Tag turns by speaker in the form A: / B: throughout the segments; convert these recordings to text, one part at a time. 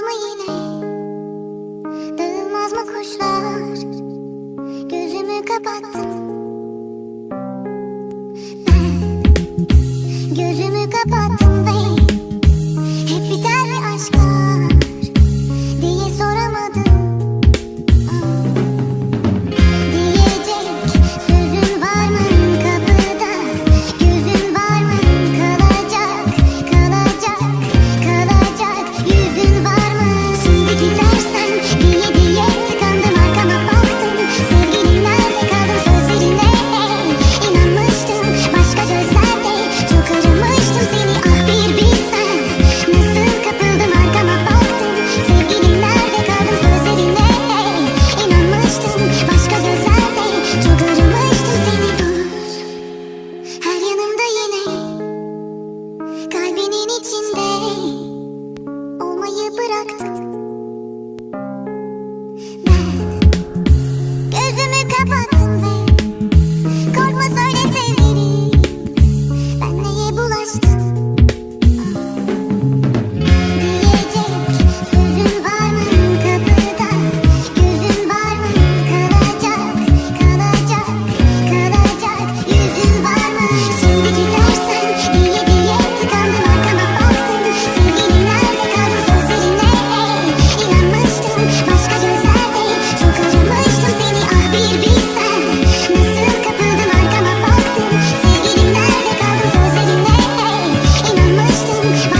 A: Uçmaz mı yine? Dağılmaz mı kuşlar? Gözümü kapattım Ben gözümü kapattım ve Hep biter bir 一起吧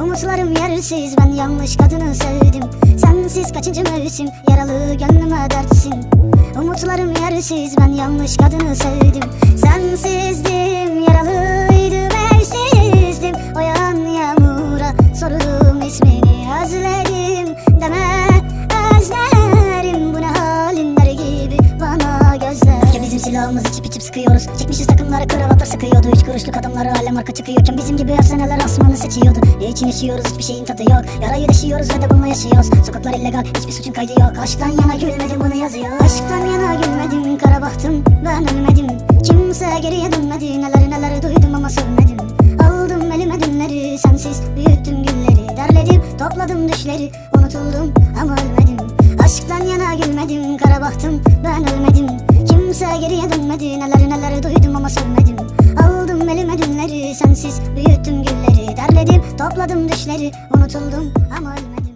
B: Umutlarım yersiz ben yanlış kadını sevdim. Sensiz kaçıncı mevsim? Yaralı gönlüme dertsin. Umutlarım yersiz ben yanlış kadını sevdim. Sensizdim yaralıydım silahımız içip içip sıkıyoruz. Çekmişiz takımları kravatlar sıkıyordu. Üç kuruşluk adamları alem arka çıkıyorken Bizim gibi efsaneler asmanı seçiyordu. Ne için yaşıyoruz? Hiçbir şeyin tadı yok. Yarayı deşiyoruz ve de bununla yaşıyoruz. Sokaklar illegal hiçbir suçun kaydı yok. Aşktan yana gülmedim bunu yazıyor. Aşktan yana gülmedim kara baktım ben ölmedim. Kimse geriye dönmedi. Neler neler duydum ama sövmedim. Aldım elime dünleri sensiz büyüttüm gülleri. Derledim topladım düşleri. Unutuldum ama ölmedim. Aşktan yana gülmedim kara baktım ben ölmedim Kimse geriye dönmedi neler neler duydum ama sövmedim Aldım elime dünleri sensiz büyüttüm gülleri. Derledim topladım düşleri unutuldum ama ölmedim